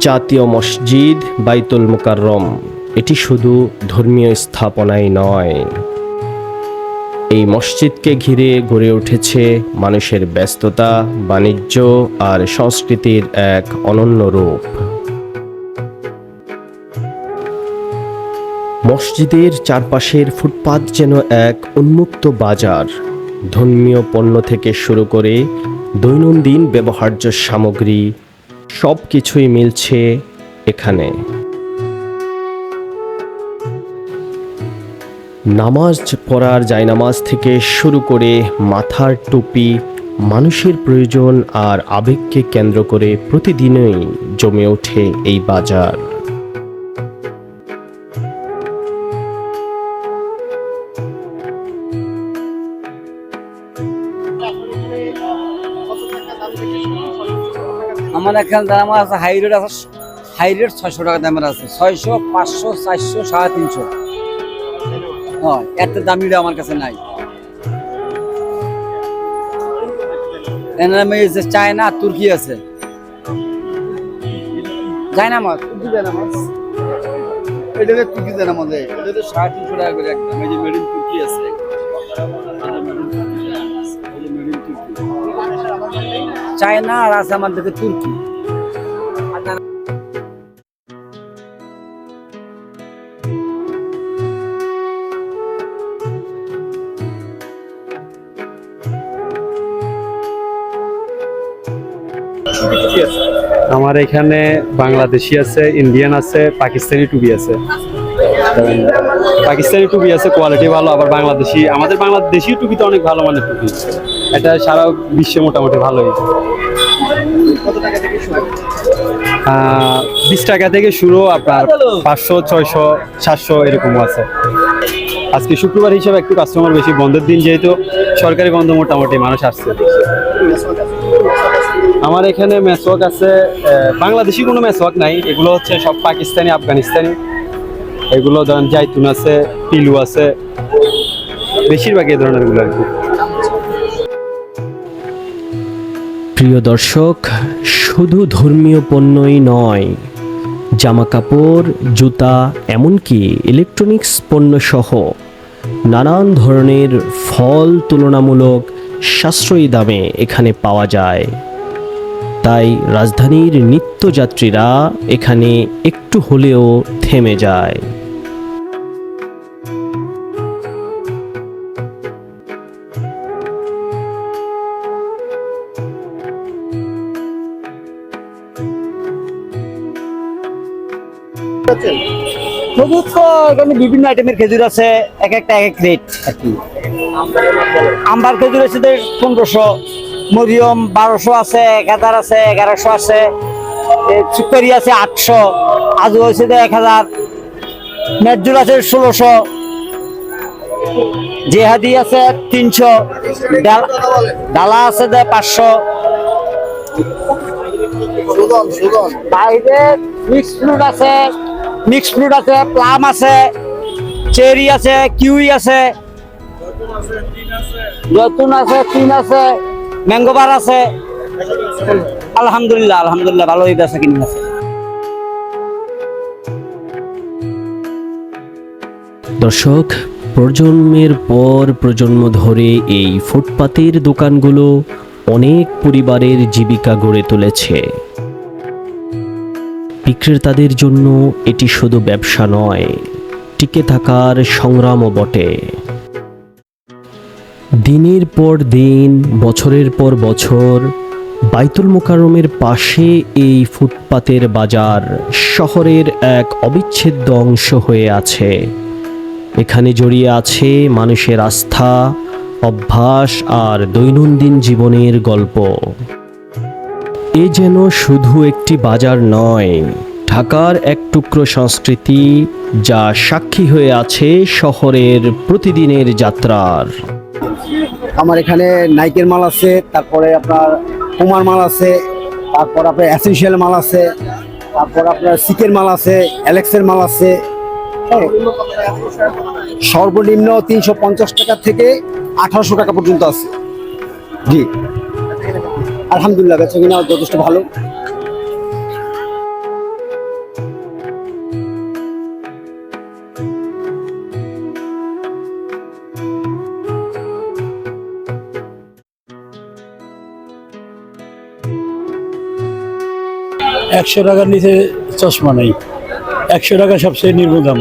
জাতীয় মসজিদ বাইতুল মুকাররম। এটি শুধু ধর্মীয় স্থাপনাই নয়। এই মসজিদকে ঘিরে গড়ে উঠেছে মানুষের ব্যস্ততা, বাণিজ্য আর সংস্কৃতির এক অনন্য রূপ। মসজিদের চারপাশের ফুটপাত যেন এক উন্মুক্ত বাজার। ধর্মীয় পণ্য থেকে শুরু করে দৈনন্দিন ব্যবহার্য সামগ্রী সব কিছুই মিলছে এখানে। নামাজ পড়ার জায়নামাজ থেকে শুরু করে মাথার টুপি, মানুষের প্রয়োজন আর আবেগকে কেন্দ্র করে প্রতিদিনই জমে ওঠে এই বাজার। আমার এখানে দাম আছে হাই রেট আছে হাই রেট ছয়শো টাকা দামের আছে। ছয়শো, পাঁচশো, চারশো, সাড়ে তিনশো। এত দামি আমার কাছে নাই। চায়না তুর্কি আছে। সাড়ে তিনশো টাকা করে একদম এই যে মেড ইন তুর্কি আছে। in তুর্কি চায়না আর আছে দিকে তুর্কি। আমার এখানে বাংলাদেশি আছে ইন্ডিয়ান আছে পাকিস্তানি টুবি আছে। পাকিস্তানি টুপি আছে কোয়ালিটি ভালো, আবার বাংলাদেশি। আমাদের বাংলাদেশি টুপি তো অনেক ভালো মানের টুপি। এটা সারা বিশ্বে মোটামুটি ভালোই। বিশ টাকা থেকে শুরু আপনার পাঁচশো, ছয়শো, সাতশো এরকমও আছে। আজকে শুক্রবার হিসেবে একটু কাস্টমার বেশি, বন্ধের দিন যেহেতু, সরকারি বন্ধ মোটামুটি মানুষ আসছে। আমার এখানে মেসওয়াক আছে বাংলাদেশি কোনো মেসওয়াক নাই, এগুলো হচ্ছে সব পাকিস্তানি, আফগানিস্তানি। এগুলো ধরেন জাইতুন আছে, পিলু আছে, বেশিরভাগ এই ধরনেরগুলো আর কি। প্রিয় দর্শক, শুধু ধর্মীয় পণ্যই নয় জামা কাপড় জুতা, এমনকি ইলেকট্রনিক্স পণ্য সহ নানান ধরনের ফল তুলনামূলক সাশ্রয়ী দামে এখানে পাওয়া যায়। তাই রাজধানীর নিত্যযাত্রীরা এখানে একটু হলেও থেমে যায়। খেজুর তো এখানে বিভিন্ন আইটেমের খেজুর আছে এক একটা এক এক রেট আর কি। আম্বার খেজুর আছে পনেরোশো মরিয়ম বারোশো আছে এক হাজার আছে এগারোশো আছে সুপারি আছে আটশো আজু হয়েছে এক হাজার মেজুর আছে ষোলোশো জেহাদি আছে তিনশো ডাল- আছে যে পাঁচশো। বাইরে মিক্স ফ্রুট আছে মিক্স ফ্রুট আছে, প্লাম আছে, চেরি আছে, কিউই আছে জৈতুন আছে, তিন আছে ম্যাঙ্গোবার আছে। আলহামদুলিল্লাহ আলহামদুলিল্লাহ, ভালোই বেচা কিনে আছে। দর্শক, প্রজন্মের পর প্রজন্ম ধরে এই ফুটপাতের দোকানগুলো অনেক পরিবারের জীবিকা গড়ে তুলেছে। বিক্রেতাদের জন্য এটি শুধু ব্যবসা নয়, টিকে থাকার সংগ্রামও বটে। দিনের পর দিন, বছরের পর বছর, বাইতুল মোকাররমের পাশে এই ফুটপাতের বাজার শহরের এক অবিচ্ছেদ্য অংশ হয়ে আছে। এখানে জড়িয়ে আছে মানুষের আস্থা, অভ্যাস আর দৈনন্দিন জীবনের গল্প। এ যেন শুধু একটি বাজার নয়, ঢাকার এক টুকরো সংস্কৃতি যা সাক্ষী হয়ে আছে শহরের প্রতিদিনের যাত্রার। আমার এখানে নাইকের মাল আছে, তারপরে আপনার কুমার মাল আছে, তারপর আপনার অ্যাসেন্সিয়াল মাল আছে, তারপর আপনার সিকের মাল আছে, অ্যালেক্সের মাল আছে। হ্যাঁ। সর্বনিম্ন তিনশো পঞ্চাশ টাকা থেকে আঠারোশো টাকা পর্যন্ত আছে। জি। আলহামদুলিল্লাহ বেচা কিনা যথেষ্ট ভালো। একশো টাকার নিচে চশমা নেই। একশো টাকা সবচেয়ে নির্মদাম